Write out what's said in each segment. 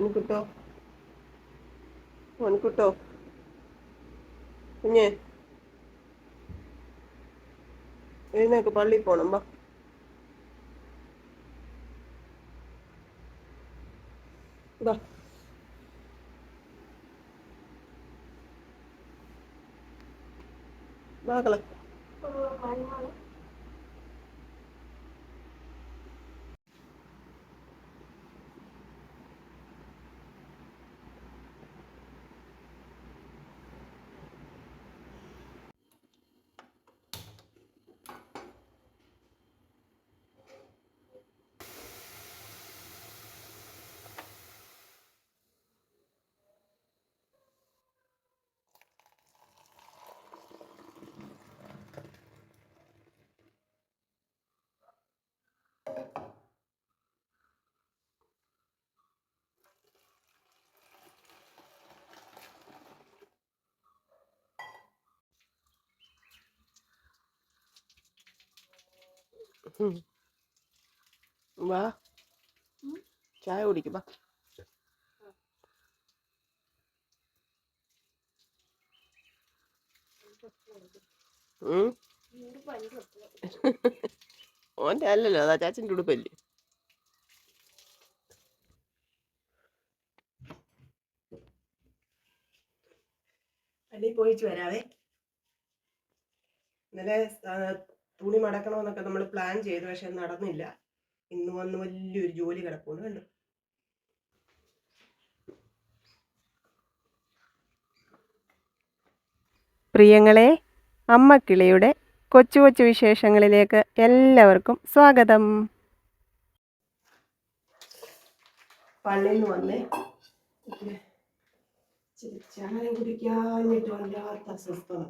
മോനിക്കുട്ടോ മോനിക്കുട്ടോ കുഞ്ഞേ. എഴുന്നേക്ക് പള്ളി പോണം വാ വാ. വാ. ചായ കുടിക്കും വാ. ഓന്റെ അല്ലല്ലോ അതാ ചാച്ചന്റെ ഉടുപ്പല്ലേ അടി പോയിട്ട് വരാവേ. ഇന്നലെ തുണി മടക്കണമെന്നൊക്കെ നമ്മൾ പ്ലാൻ ചെയ്തു പക്ഷെ നടന്നില്ല. ഇന്ന് വന്ന് വലിയൊരു ജോലി കിടപ്പുണ്ട് കണ്ടു. പ്രിയങ്ങളെ അമ്മക്കിളിയുടെ കൊച്ചു കൊച്ചു വിശേഷങ്ങളിലേക്ക് എല്ലാവർക്കും സ്വാഗതം. പള്ളിയിൽ നിന്ന് വന്നേ ഇച്ചിരി കുടിക്കാൻ കുടിക്കാഞ്ഞിട്ട് വല്ലാത്ത അസ്വസ്ഥത.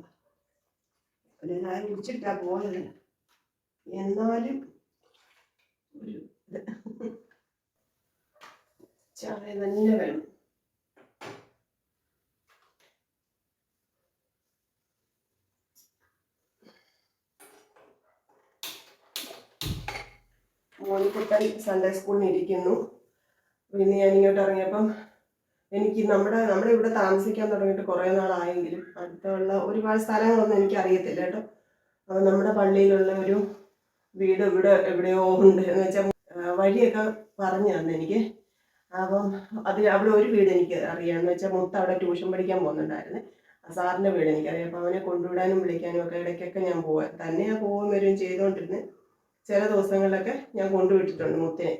ഞാൻ കുടിച്ചിട്ടാ പോയത്. എന്നാലും ഒരു ചായ തന്നെ വേണം. മോനിക്കുട്ടൻ സൺഡേ സ്കൂളിൽ ഇരിക്കുന്നു. പിന്നെ ഞാൻ ഇങ്ങോട്ട് ഇറങ്ങിയപ്പം എനിക്ക് നമ്മുടെ നമ്മുടെ ഇവിടെ താമസിക്കാൻ തുടങ്ങിയിട്ട് കുറേ നാളായെങ്കിലും അടുത്തുള്ള ഒരുപാട് സ്ഥലങ്ങളൊന്നും എനിക്ക് അറിയത്തില്ല കേട്ടോ. അപ്പം നമ്മുടെ പള്ളിയിലുള്ള ഒരു വീട് ഇവിടെ എവിടെയോ ഉണ്ട് എന്ന് വെച്ചാൽ വഴിയൊക്കെ പറഞ്ഞു തന്നെ എനിക്ക്. അപ്പം അത് അവിടെ ഒരു വീട് എനിക്ക് അറിയാമെന്ന് വെച്ചാൽ മുത്ത അവിടെ ട്യൂഷൻ പഠിക്കാൻ പോകുന്നുണ്ടായിരുന്നു. ആ സാറിന്റെ വീട് എനിക്കറിയാം. അപ്പോൾ അവനെ കൊണ്ടുവിടാനും വിളിക്കാനും ഒക്കെ ഇടയ്ക്കൊക്കെ ഞാൻ പോവാൻ തന്നെയാ പോവുകയും വരികയും ചെയ്തുകൊണ്ടിരുന്ന് ചില ദിവസങ്ങളിലൊക്കെ ഞാൻ കൊണ്ടുവിട്ടിട്ടുണ്ട് മുത്തിനെ.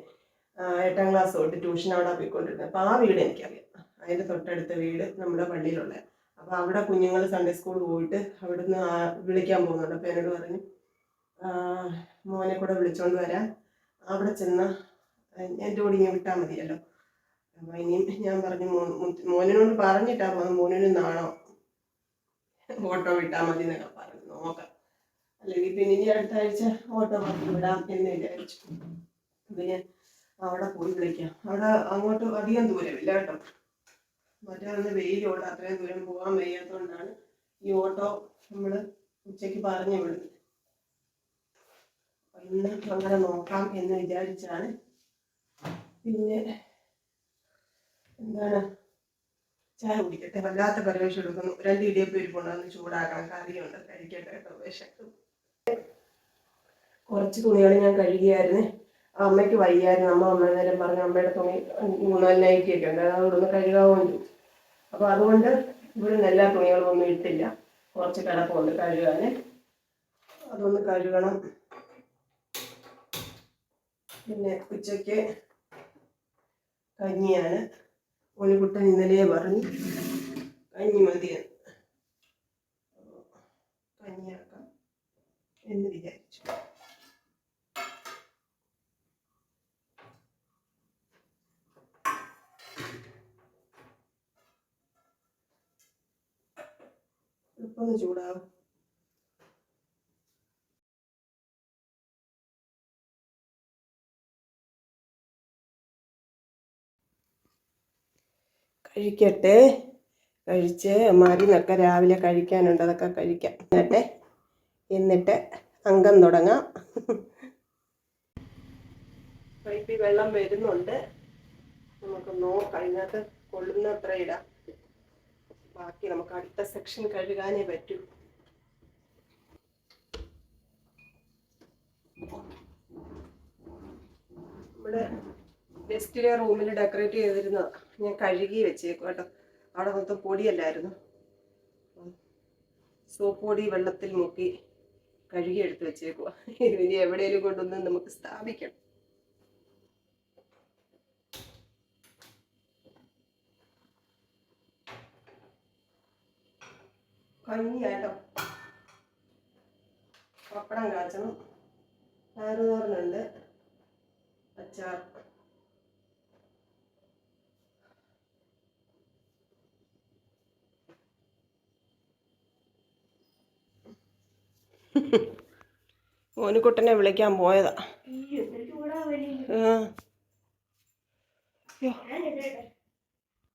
എട്ടാം ക്ലാസ് തൊട്ട് ട്യൂഷൻ അവിടെ പോയിക്കൊണ്ടിരുന്നത്. അപ്പോൾ ആ വീട് എനിക്കറിയാം. അതിന്റെ തൊട്ടടുത്ത വീട് നമ്മുടെ പള്ളിയിലുള്ള. അപ്പോൾ അവിടെ കുഞ്ഞുങ്ങൾ സൺഡേ സ്കൂളിൽ പോയിട്ട് അവിടുന്ന് വിളിക്കാൻ പോകുന്നുണ്ട്. അപ്പോൾ എന്നോട് പറഞ്ഞു മോനെ കൂടെ വിളിച്ചോണ്ട് വരാം. അവിടെ ചെന്ന് ഞാൻ കൂടെ ഇങ്ങനെ വിട്ടാൽ മതിയല്ലോ. അപ്പോൾ ഇനിയും ഞാൻ പറഞ്ഞു മോനോട് പറഞ്ഞിട്ടാ പോകുന്നത് മോനിന് നാണോ? ഓട്ടോ വിട്ടാൽ മതി എന്നൊക്കെ പറഞ്ഞു നോക്കാം. അല്ലെങ്കിൽ പിന്നെ ഇനി അടുത്ത ആഴ്ച ഓട്ടോ വിടാം എന്ന് വിചാരിച്ചു. പിന്നെ അവിടെ പോയി വിളിക്കാം. അവിടെ അങ്ങോട്ട് അധികം ദൂരമില്ല കേട്ടോ. മറ്റേ അന്ന് വെയിലുള്ള അത്രയും ദൂരം പോകാൻ വയ്യാത്തതുകൊണ്ടാണ് ഈ ഓട്ടോ നമ്മൾ ഉച്ചയ്ക്ക് പറഞ്ഞു വിടുന്നത്. അപ്പൊ ഇന്ന് അങ്ങനെ നോക്കാം എന്ന് വിചാരിച്ചാണ്. പിന്നെ എന്താണ്? ചായ കുടിക്കട്ടെ. വല്ലാത്ത പരവേശം എടുക്കുന്നു. രണ്ട് ഇടിയപ്പം ഇരിപ്പുണ്ട്. അന്ന് ചൂടാക്കണം. കറിയുണ്ട്. കഴിക്കട്ടെ കേട്ടോ. കുറച്ച് തുണികൾ ഞാൻ കഴുകിയായിരുന്നു. അമ്മയ്ക്ക് വയ്യായിരുന്നു. അമ്മ അമ്മ നേരം പറഞ്ഞു അമ്മയുടെ തുണി മൂന്നാൽ നൈറ്റി ഒക്കെ ഉണ്ട്. അത് ഇവിടുന്ന് കഴുകാവും? അപ്പോൾ അതുകൊണ്ട് ഇവിടുന്ന് എല്ലാ തുണികളും ഒന്നും ഇട്ടില്ല. കുറച്ച് കിടപ്പുണ്ട് കഴുകാൻ. അതൊന്ന് കഴുകണം. പിന്നെ ഉച്ചയ്ക്ക് കഞ്ഞിയാണ്. ഉണ്ണിക്കുട്ടൻ ഇന്നലെ പറഞ്ഞു. കഞ്ഞി മതിയെന്ന്. കഞ്ഞിയാക്കാം എന്ന് വിചാരിച്ചു. ഇപ്പൊ ഒന്ന് ചൂടാവും കഴിക്കട്ടെ. കഴിച്ച് മരുന്നൊക്കെ രാവിലെ കഴിക്കാനുണ്ട്. അതൊക്കെ കഴിക്കാം. എന്നിട്ട് എന്നിട്ട് അംഗം തുടങ്ങാം. പൈപ്പിൽ വെള്ളം വരുന്നുണ്ട്. നമുക്ക് നോക്കാം. ഇതിനകത്ത് കൊള്ളുന്ന അത്ര ഇടാം. ബാക്കി നമുക്ക് അടുത്ത സെക്ഷൻ കഴുകാനേ പറ്റൂ. നമ്മുടെ ഗസ്റ്റിലെ റൂമിൽ ഡെക്കറേറ്റ് ചെയ്തിരുന്ന ഞാൻ കഴുകി വെച്ചേക്കും കേട്ടോ. അവിടെ മൊത്തം പൊടിയല്ലായിരുന്നു. സോപ്പ് പൊടി വെള്ളത്തിൽ മുക്കി കഴുകി എടുത്ത് വെച്ചേക്കുക ഇനി എവിടെയെങ്കിലും കൊണ്ടൊന്ന് നമുക്ക് സ്ഥാപിക്കണം കഞ്ഞിയാട്ടോ. പപ്പടം കാച്ചണം. പയറുതോരനുണ്ട് അച്ചാർ. മോനുകുട്ടനെ വിളിക്കാൻ പോയതാ.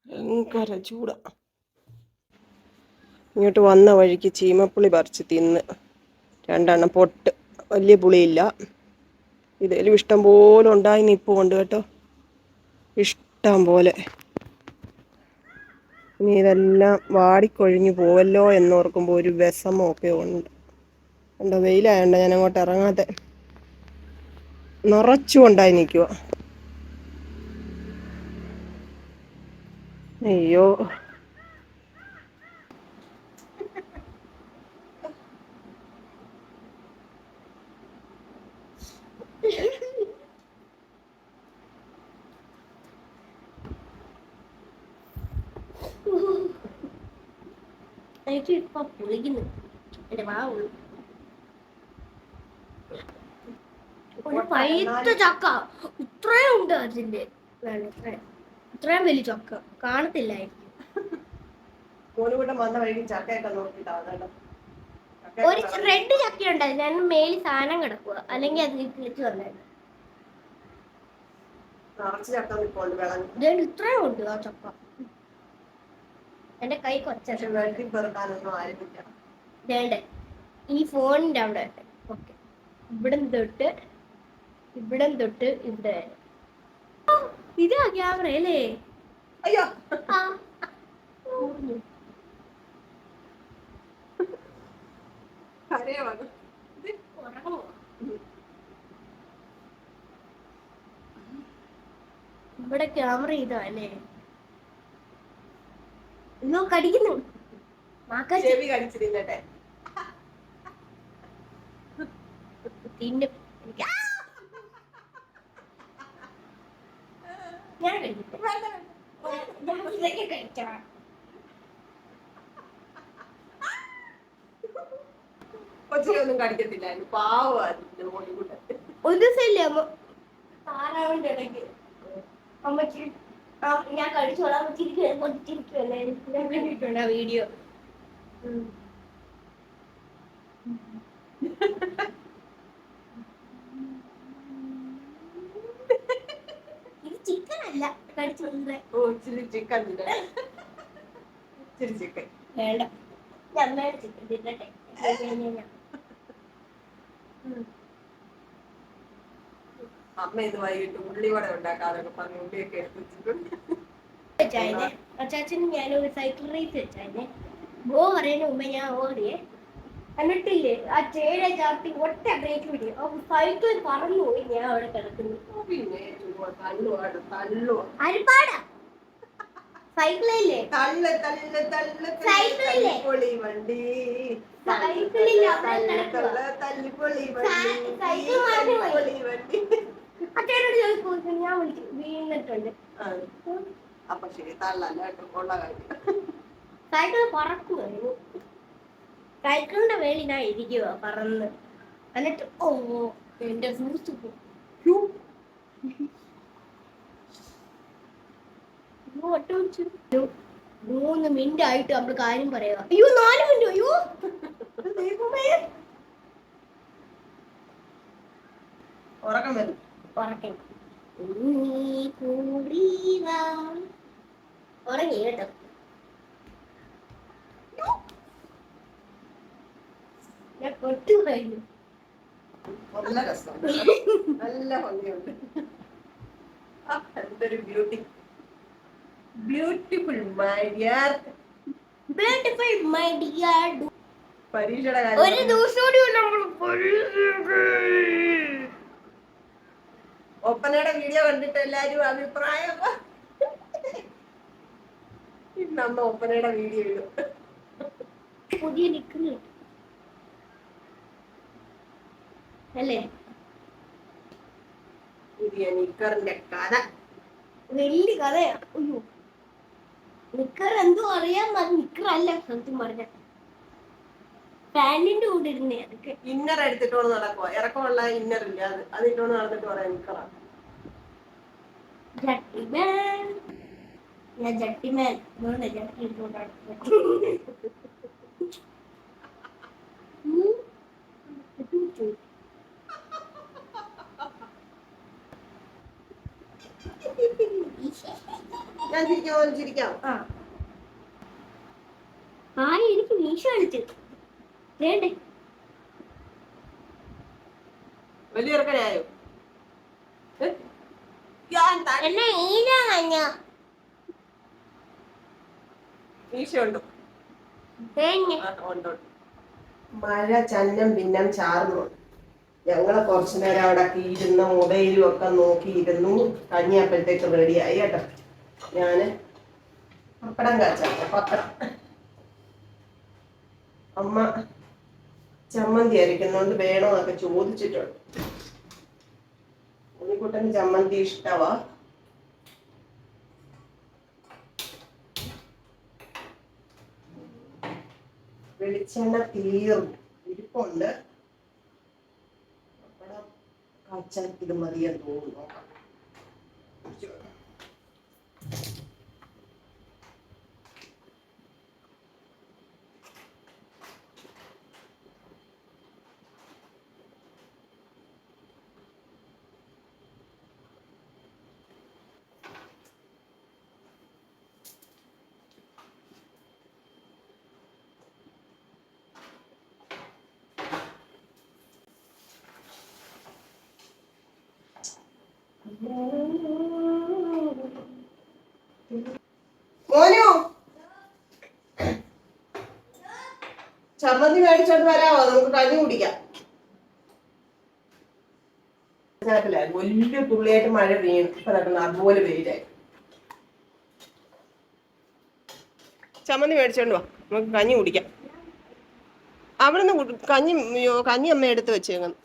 ഭയങ്കര ചൂടാ. ഇങ്ങോട്ട് വന്ന വഴിക്ക് ചീമപ്പുളി പറിച്ച് തിന്ന്. രണ്ടെണ്ണം പൊട്ട്. വലിയ പുളിയില്ല. ഇതേലും ഇഷ്ടം പോലെ ഉണ്ടായി നിപ്പുണ്ട് കേട്ടോ. ഇഷ്ടം പോലെ. ഇനി ഇതെല്ലാം വാടിക്കൊഴിഞ്ഞു പോവല്ലോ എന്നോർക്കുമ്പോൾ ഒരു വിഷമമൊക്കെ ഉണ്ട്. എന്താ വെയിലായണ്ട ഞാൻ അങ്ങോട്ട് ഇറങ്ങാതെ നിറച്ചു കൊണ്ടായി നിൽക്കുക അയ്യോ. എനിക്ക് ഇപ്പൊ പൊളിക്കുന്നു എന്റെ വാ ഉള്ളു പഴുത്ത ചക്ക. ഇത്രയും ഉണ്ട് അതിന്റെ. ഇത്രയും. വലിയ ചക്ക. കാണത്തില്ലായിരിക്കും. ഒരു റെഡ് ചക്ക ഉണ്ടായിരുന്നു ഞാൻ മേലിൽ സാധനം കിടക്കുക അല്ലെങ്കിൽ അത് കിളിച്ചു വന്നായിരുന്നു ഇത്രയും ഉണ്ട് ആ ചക്ക. എന്റെ കൈ കൊച്ച ഈ ഫോണിന്റെ അവിടെ ഓക്കെ ഇവിടെ തൊട്ട് ഇവിടെ തൊട്ട് ഇവിടെ. വരെ. ഇതാ ക്യാമറ അല്ലേ? അയ്യോ. ഇവിടെ ക്യാമറ ഇതാ അല്ലേ? ഇന്നോ കടിക്കുന്നു. മാക്കാ ചെവി കടിച്ചിരുന്നട്ടെ തിന്നും എനിക്ക് ആ! ഞാൻ കഴിക്കട്ടെ ഞാൻ ഇതൊക്കെ കഴിക്കാം കൊച്ചിനൊന്നും കടിക്കത്തില്ലായിരുന്നു പാവമായിരുന്നു മോനുകൂട്ടൻ ഒരു ദിവസമല്ലേ അമ്മ? താറാവിന്റെ ഇടയ്ക്ക്. അമ്മച്ചി ഞാൻ കഴിച്ചോളാം ചിരിക്കും കൊണ്ട് ഞാൻ കണ്ടിട്ടുണ്ട് ആ വീഡിയോ ഇത് ചിക്കൻ അല്ല കടിച്ചത് ഓ ഇച്ചിരി ചിക്കൻ തിന്നെ ഇച്ചിരി ചിക്കൻ വേണ്ട. ഞാൻ ചിക്കൻ തിന്നട്ടെ. അമ്മ ഇത് വൈകിട്ട് ഉള്ളിവട ഉണ്ടാക്കാതൊക്കെ പറഞ്ഞു ഉള്ളിയൊക്കെ എടുത്ത് വെച്ചിട്ടുണ്ട്. വെച്ചായിരുന്നെ അച്ചാച്ചനും ഞാനും ഒരു സൈക്കിൾ റേസ് വെച്ചായിരുന്നെ ഗോ പറയുന്ന മുമ്പ് ഞാൻ ഓടിയേ എന്നിട്ടില്ലേ ആ ചേടെ ഒറ്റ ബ്രേക്ക് വിടി സൈക്കിൾ പറന്നു പോയി ഞാൻ അവിടെ കിടക്കുന്നു. പിന്നെ. അരിപ്പാടാ സൈക്കിളല്ലേ? തള്ള് തള്ള് തള്ള് സൈക്കിളില്ലേ? തല്ലിപ്പൊളി വണ്ടി. തല്ലിപ്പൊളി വണ്ടി. അച്ഛനോട് ചോദിച്ചു ഞാൻ വിളിച്ചു. വീണിട്ടുണ്ട്. ആ, അപ്പൊ ശരി തള്ളല്ല കേട്ടോ ഉള്ള കാര്യം. സൈക്കിൾ പറക്കുമായിരുന്നു സൈക്കിളിന്റെ വേളി ഞാൻ ഇരിക്കുക പറന്ന്. എന്നിട്ട് ഓ എന്റെ ഫ്രൂട്ട്സ് മൂന്ന് മിനിറ്റ്. ആയിട്ട് നമ്മൾ കാര്യം പറയുക അയ്യോ നാല് മിനിറ്റ് അയ്യോ. ഉറക്കം വരും. ഉറക്കണം നീ ഉറങ്ങി കേട്ടോ. ഞാൻ കൊട്ടു കഴിഞ്ഞു. നല്ല രസം. നല്ല ഭംഗിയുണ്ട്. എന്തൊരു beauty beautiful my dear beautiful my dear പരീക്ഷയുടെ ഒരു കാര്യം ദിവസം കൂടി നമ്മൾ. ഒപ്പനയുടെ വീഡിയോ കണ്ടിട്ട് എല്ലാരും അഭിപ്രായം. ഇന്ന് അമ്മ ഒപ്പനയുടെ വീഡിയോ ഇടും. പുതിയ നിൽക്കുന്നു അല്ലേ? പുതിയ നിക്കറിന്റെ കഥ. വലിയ കഥയാ. അയ്യോ. നിക്കർ എന്തോ അറിയാൻ നിക്കർ അല്ല സത്യം പറഞ്ഞ. പാന്റിന്റെ കൂടെ ഇരുന്നേ അതൊക്കെ. ഇന്നർ എടുത്തിട്ടോണ്ട് നടക്കുവാ ഇറക്കമുള്ള ഇന്നർ ഇല്ല? അത് അത് ഇട്ടോണ്ട് നടന്നിട്ട് പറയാം നിക്കറാണ് ജട്ടിമാൻ. ഞാൻ ജട്ടിമാൻ. ജട്ടി ഇട്ടുകൊണ്ടാണ്. ഞാൻ ചിരിക്കാം ആരും എനിക്ക് മീശ വേണ്ടേ? വലിയ ഉണ്ട്. മഴ ചന്നം ഭിന്നം ചാർന്നു ഞങ്ങൾ കുറച്ചു നേരം അവിടെ ഇരുന്ന മൊബൈലും ഒക്കെ നോക്കിയിരുന്നു കഞ്ഞിയപ്പോഴത്തേക്ക് റെഡിയായി കേട്ടോ. ഞാൻ പപ്പടം കാച്ചാ. പപ്പടം. അമ്മ ചമ്മന്തി അരിക്കുന്നോണ്ട് വേണോ എന്നൊക്കെ ചോദിച്ചിട്ടുണ്ട്. ഉണ്ണിക്കുട്ടന് ചമ്മന്തി ഇഷ്ടവാ. വെളിച്ചെണ്ണ തീർന്നു. ഇരിപ്പുണ്ട്. കാച്ചാൻ ഇത് മതിയെന്ന് തോന്നുന്നു നോക്കാം. മോനു ചമ്മന്തി മേടിച്ചോണ്ട് വരാമോ നമുക്ക് കഞ്ഞി കുടിക്കാം. വലിയ തുള്ളിയായിട്ട് മഴ പെയ്യും ഇപ്പൊ നടക്കുന്ന അതുപോലെ വെയിലായി. ചമ്മന്തി മേടിച്ചോണ്ട് വാ. നമുക്ക് കഞ്ഞി കുടിക്കാം. അവിടുന്ന് നിന്ന് കഞ്ഞി കഞ്ഞി അമ്മ എടുത്ത് വെച്ചേക്കുന്നു.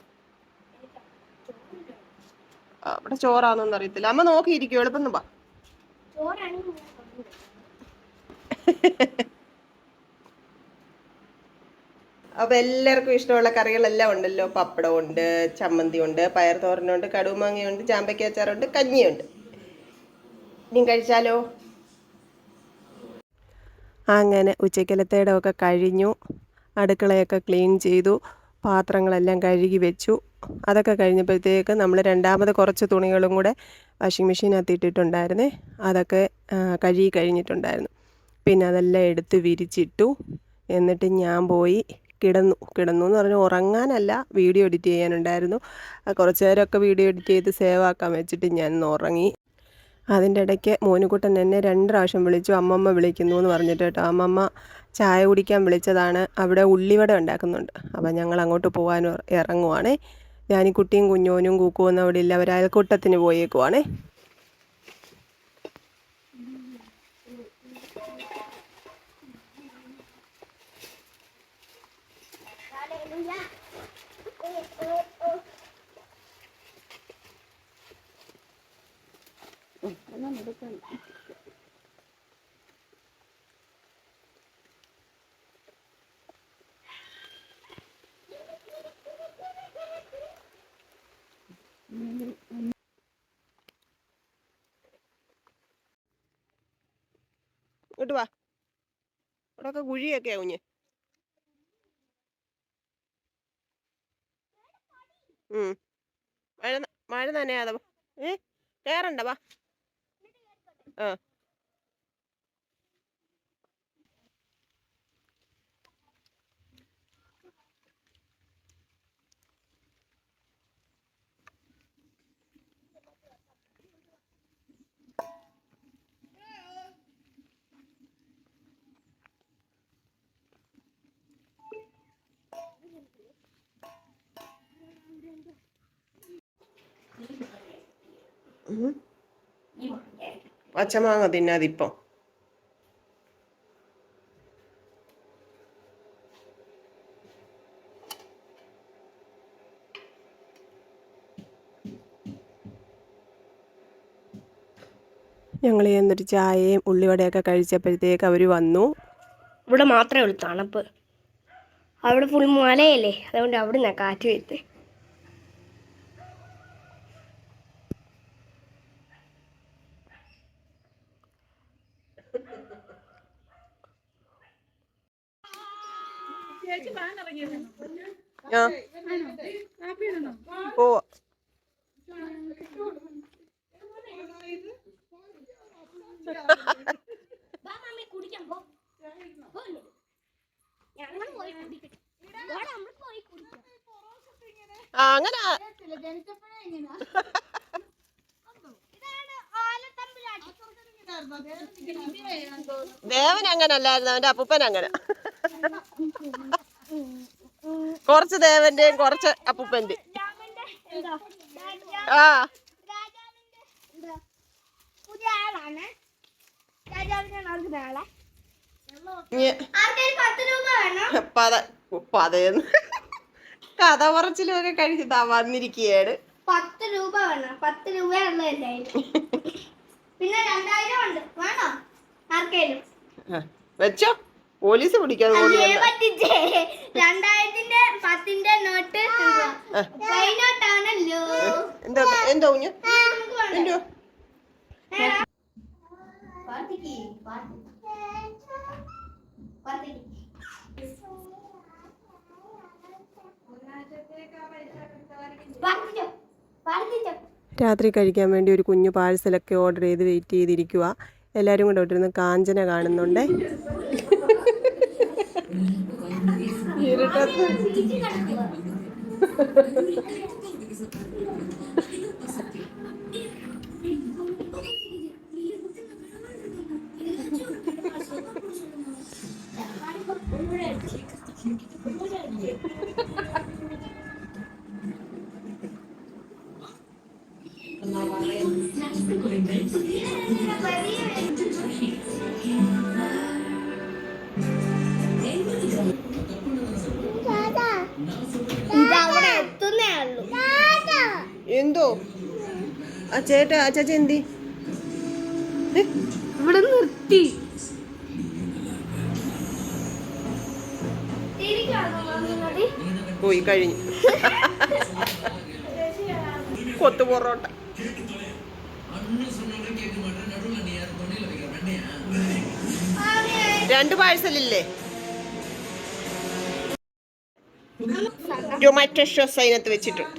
അവിടെ ചോറാന്നൊന്നും അറിയത്തില്ല. അമ്മ നോക്കിയിരിക്കും എളുപ്പം വാ. ചോറാണെങ്കിൽ ഞാൻ പറഞ്ഞു. അപ്പൊ എല്ലാവർക്കും ഇഷ്ടമുള്ള കറികളെല്ലാം ഉണ്ടല്ലോ. പപ്പടം ഉണ്ട് ചമ്മന്തി ഉണ്ട് പയർ തോരനുണ്ട് കടുമാങ്ങയുണ്ട് ചാമ്പയ്ക്ക അച്ചാറുണ്ട് കഞ്ഞിയുണ്ട്. ഇനിയും കഴിച്ചാലോ? അങ്ങനെ ഉച്ചക്കലത്തേടെ ഒക്കെ കഴിഞ്ഞു. അടുക്കളയൊക്കെ ക്ലീൻ ചെയ്തു. പാത്രങ്ങളെല്ലാം കഴുകി വെച്ചു. അതൊക്കെ കഴിഞ്ഞപ്പോഴത്തേക്ക് നമ്മൾ രണ്ടാമത് കുറച്ച് തുണികളും കൂടെ വാഷിംഗ് മെഷീനകത്ത് ഇട്ടിട്ടുണ്ടായിരുന്നേ. അതൊക്കെ കഴുകി കഴിഞ്ഞിട്ടുണ്ടായിരുന്നു. പിന്നെ അതെല്ലാം എടുത്ത് വിരിച്ചിട്ടു. എന്നിട്ട് ഞാൻ പോയി കിടന്നു കിടന്നു എന്ന് പറഞ്ഞാൽ ഉറങ്ങാനല്ല വീഡിയോ എഡിറ്റ് ചെയ്യാനുണ്ടായിരുന്നു. കുറച്ച് നേരമൊക്കെ വീഡിയോ എഡിറ്റ് ചെയ്ത് സേവ് ആക്കാൻ വെച്ചിട്ട് ഞാൻ ഉറങ്ങി. അതിന്റെ ഇടയ്ക്ക് മോനുകുട്ടൻ എന്നെ രണ്ട് പ്രാവശ്യം വിളിച്ചു അമ്മമ്മ വിളിക്കുന്നു എന്ന് പറഞ്ഞിട്ട് കേട്ടോ. അമ്മമ്മ ചായ കുടിക്കാൻ വിളിച്ചതാണ്. അവിടെ ഉള്ളിവട ഉണ്ടാക്കുന്നുണ്ട്. അപ്പം ഞങ്ങൾ അങ്ങോട്ട് പോകാൻ ഇറ- ഇറങ്ങുവാണേ. ഞാൻ കുട്ടിയും കുഞ്ഞോനും കൂക്കുവൊന്നും അവിടെ ഇല്ല. അവർ അയൽക്കൂട്ടത്തിന് പോയേക്കുവാണേ. ഇങ്ങോട്ട് വാ. ഇവിടെയൊക്കെ കുഴിയൊക്കെയാ കുഞ്ഞ് ഉം. മഴ ന- മഴ നനയാതെ വാ. ഏ കയറണ്ട വാ ആ പച്ചമാങ്ങ തിന്നാതിപ്പം ഞങ്ങൾ എന്നൊരു ചായയും ഉള്ളിവടയൊക്കെ കഴിച്ചപ്പോഴത്തേക്ക് അവർ വന്നു. ഇവിടെ മാത്രമേ ഉള്ളൂ തണുപ്പ്. അവിടെ ഫുൾ മലയല്ലേ. അതുകൊണ്ട് അവിടെ നിന്നാണ് കാറ്റ് വരുന്നത് ആ പോവാ കുടിക്കാൻ പോ ഞങ്ങൾ പോയി കുടിക്കട്ടെ നമ്മൾ പോയി കുടിക്കാം ആ അങ്ങനെ. ദേവൻ അങ്ങനെ അല്ലായിരുന്നു അവന്റെ അപ്പൂപ്പൻ അങ്ങനെ. കുറച്ച് ദേവന്റെയും കുറച്ച് അപ്പൂപ്പന്റെയും. ആ രാജാവിന്റെ എന്താ പുതിയ ആളാണ് രാജാവിന്റെ നടക്കുന്ന ആളെ ഇനി ആർക്കൊരു പത്ത് രൂപ വേണം പത പതയെന്ന് കഥ പറച്ചിലൊക്കെ കഴിച്ച് വന്നിരിക്കുകയാണ് പത്ത് രൂപ വേണം. പത്ത് രൂപ ഉള്ളതല്ലേ പിന്നെ രണ്ടായിരം ഉണ്ട്. വേണോ? ആർക്കേലും? വെച്ചോ. പോലീസ് പറ്റിച്ചേ. രണ്ടായിരത്തിന്റെ പത്തിന്റെ നോട്ട് നോട്ടാണല്ലോ എന്താ എന്താ കുഞ്ഞ്. എന്തോ പാർട്ടിക്ക്, പാർട്ടി. പാർട്ടിക്ക്. രാത്രി കഴിക്കാൻ വേണ്ടി ഒരു കുഞ്ഞു പാഴ്സലൊക്കെ ഓർഡർ ചെയ്ത് വെയിറ്റ് ചെയ്തിരിക്കുക എല്ലാവരും കൂടെ ഇട്ടിരുന്ന് കാഞ്ചന കാണുന്നുണ്ട്. ചീച്ചി എന്തോ? ആ ചേട്ടാ ആ ചേച്ചി എന്തി? ഇവിടെ നിർത്തി. പോയി കഴിഞ്ഞു. കൊത്തു പൊറോട്ട. രണ്ട് പാഴ്സലില്ലേ? ടൊമാറ്റോ ഷോസ് അതിനകത്ത് വെച്ചിട്ടുണ്ട്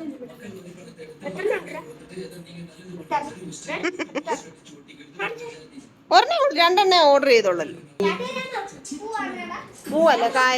ഒരെണ്ണം രണ്ടെണ്ണേ ഓർഡർ ചെയ്തോളല്ലോ പൂവല്ല കായ.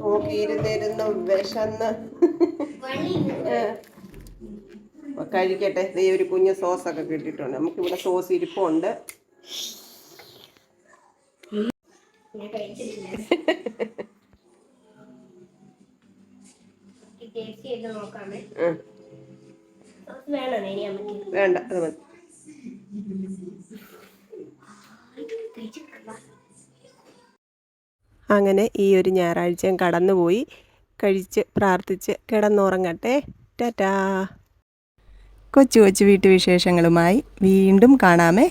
ഇരിപ്പുണ്ട് വിശന്ന്. കഴിക്കട്ടെ. ടേസ്റ്റ് ഒരു കുഞ്ഞ് സോസൊക്കെ സോസ് നമുക്കിവിടെ സോസ് ഇരിപ്പുണ്ട്. വേണ്ട അത് മതി. അങ്ങനെ ഈ ഒരു ഞായറാഴ്ചയും കടന്നുപോയി. കഴിച്ച് പ്രാർത്ഥിച്ച് കിടന്നുറങ്ങട്ടെ. ടാറ്റാ. കൊച്ചു കൊച്ചു വീട്ടുവിശേഷങ്ങളുമായി വീണ്ടും കാണാമേ.